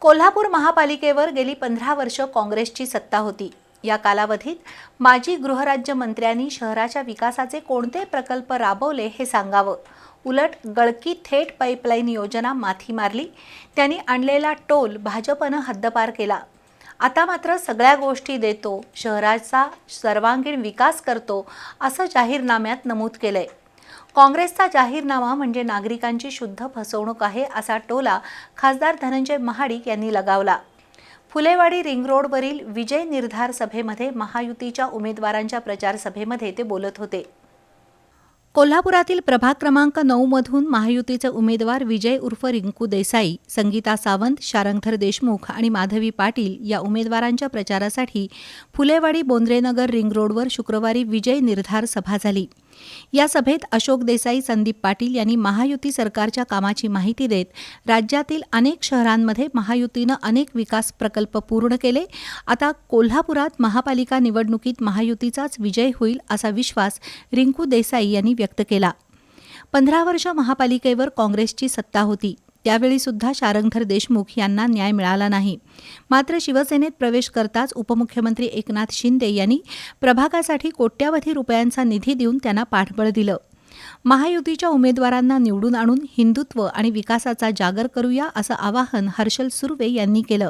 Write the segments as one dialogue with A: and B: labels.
A: कोल्हापूर महापालिकेवर गेली पंधरा वर्ष काँग्रेसची सत्ता होती. या कालावधीत माजी गृहराज्यमंत्र्यांनी शहराच्या विकासाचे कोणते प्रकल्प राबवले हे सांगावं. उलट गळकी थेट पाईपलाईन योजना माथी मारली. त्यांनी आणलेला टोल भाजपनं हद्दपार केला. आता मात्र सगळ्या गोष्टी देतो शहराचा सर्वांगीण विकास करतो असं जाहीरनाम्यात नमूद केलंय. काँग्रेसचा जाहीरनामा म्हणजे नागरिकांची शुद्ध फसवणूक आहे असा टोला खासदार धनंजय महाडिक यांनी लगावला. फुलेवाडी रिंग रोडवरील विजय निर्धार सभेमध्ये महायुतीच्या उमेदवारांच्या प्रचार सभेमध्ये ते बोलत होते. कोल्हापुरातील प्रभाग क्रमांक नऊमधून महायुतीचे उमेदवार विजय उर्फ रिंकू देसाई संगीता सावंत शारंगधर देशमुख आणि माधवी पाटील या उमेदवारांच्या प्रचारासाठी फुलेवाडी बोंद्रेनगर रिंग रोडवर शुक्रवारी विजय निर्धार सभा झाली. या सभेत अशोक देसाई संदीप पाटील यांनी महायुती सरकारच्या कामाची माहिती देत राज्यातील अनेक शहरांमध्ये महायुतीनं अनेक विकास प्रकल्प पूर्ण केले. आता कोल्हापुरात महापालिका निवडणुकीत महायुतीचाच विजय होईल असा विश्वास रिंकू देसाई यांनी व्यक्त केला. पंधरा वर्ष महापालिकेवर काँग्रेसची सत्ता होती. त्यावेळी सुद्धा शारंगधर देशमुख यांना न्याय मिळाला नाही. मात्र शिवसेनेत प्रवेश करताच उपमुख्यमंत्री एकनाथ शिंदे यांनी प्रभागासाठी कोट्यावधी रुपयांचा निधी देऊन त्यांना पाठबळ दिलं. महायुतीच्या उमेदवारांना निवडून आणून हिंदुत्व आणि विकासाचा जागर करूया असं आवाहन हर्षल सुर्वे यांनी केलं.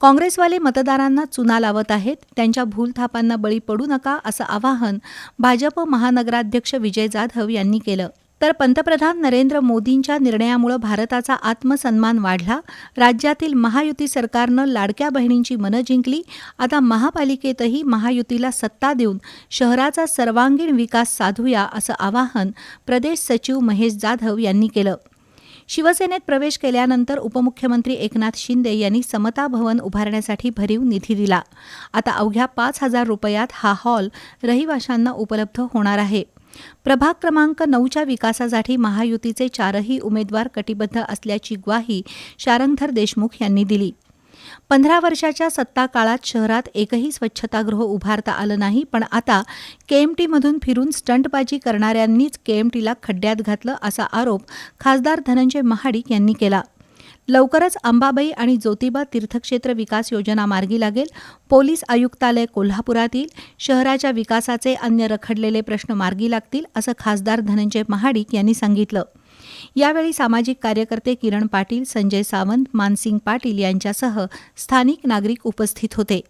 A: काँग्रेसवाले मतदारांना चुना लावत आहेत त्यांच्या भूलथापांना बळी पडू नका असं आवाहन भाजप महानगराध्यक्ष विजय जाधव यांनी केलं. तर पंतप्रधान नरेंद्र मोदींच्या निर्णयामुळे भारताचा आत्मसन्मान वाढला. राज्यातील महायुती सरकारनं लाडक्या बहिणींची मनं जिंकली. आता महापालिकेतही महायुतीला सत्ता देऊन शहराचा सर्वांगीण विकास साधूया असं आवाहन प्रदेश सचिव महेश जाधव यांनी केलं. शिवसेनेत प्रवेश केल्यानंतर उपमुख्यमंत्री एकनाथ शिंदे यांनी समता भवन उभारण्यासाठी भरीव निधी दिला. आता अवघ्या पाच हजार रुपयात हा हॉल रहिवाशांना उपलब्ध होणार आहे. प्रभाग क्रमांक नऊच्या विकासासाठी महायुतीचे चारही उमेदवार कटिबद्ध असल्याची ग्वाही शारंगधर देशमुख यांनी दिली. पंधरा वर्षाच्या सत्ता काळात शहरात एकही स्वच्छतागृह उभारता आलं नाही पण आता केएमटीमधून फिरून स्टंटबाजी करणाऱ्यांनीच केएमटीला खड्ड्यात घातलं असा आरोप खासदार धनंजय महाडिक यांनी केला. लवकरच अंबाबाई आणि ज्योतिबा तीर्थक्षेत्र विकास योजना मार्गी लागेल. पोलीस आयुक्तालय कोल्हापुरातील शहराच्या विकासाचे अन्य रखडलेले प्रश्न मार्गी लागतील असं खासदार धनंजय महाडिक यांनी सांगितलं. यावेळी सामाजिक कार्यकर्ते किरण पाटील संजय सावंत मानसिंग पाटील यांच्यासह स्थानिक नागरिक उपस्थित होते.